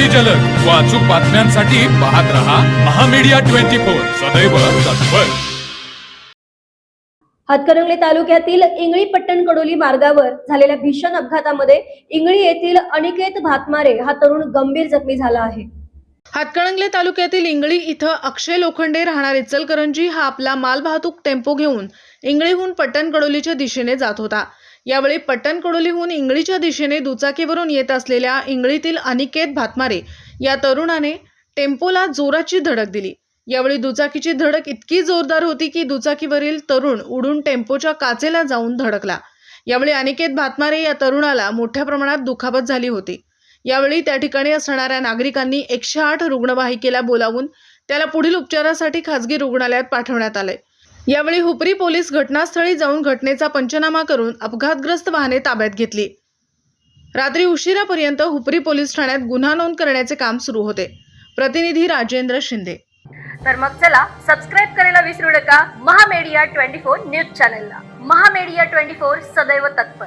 अगदी जलद. व अचूक बातम्यांसाठी पाहत रहा महामीडिया ट्वेंटी फोर. सदैव तत्पर. हातकणंगले तालुक्यातील इंगळी पट्टण कडोली मार्गावर झालेल्या भीषण अपघातामध्ये इंगळी येथील अनिकेत भातमारे हा तरुण गंभीर जखमी झाला आहे. हातकणंगले तालुक्यातील इंगळी इथं अक्षय लोखंडे राहणार इचलकरंजी हा आपला मालवाहतूक टेम्पो घेऊन इंगळीहून पट्टण कडोलीच्या दिशेने जात होता. यावेळी पट्टण कडोलीहून इंगळीच्या दिशेने दुचाकीवरून येत असलेल्या इंगळीतील अनिकेत भातमारे या तरुणाने टेम्पोला जोराची धडक दिली. यावेळी दुचाकीची धडक इतकी जोरदार होती की दुचाकीवरील तरुण उडून टेम्पोच्या काचेला जाऊन धडकला. यावेळी अनिकेत भातमारे या तरुणाला मोठ्या प्रमाणात दुखापत झाली होती. यावेळी त्या ठिकाणी असणाऱ्या नागरिकांनी एकशे आठ रुग्णवाहिकेला बोलावून त्याला पुढील उपचारासाठी खासगी रुग्णालयात पाठवण्यात आले यावेळी हुपरी पोलीस घटनास्थळी जाऊन घटनेचा पंचनामा करून अपघातग्रस्त वाहने ताब्यात घेतली. रात्री उशिरापर्यंत हुपरी पोलीस ठाण्यात गुन्हा नोंद करण्याचे काम सुरू होते. प्रतिनिधी राजेंद्र शिंदे. तर मग चला सबस्क्राईब करायला विसरू नका. महामेडिया ट्वेंटी फोर न्यूज चॅनलला. महामेडिया ट्वेंटी फोर सदैव तत्पर.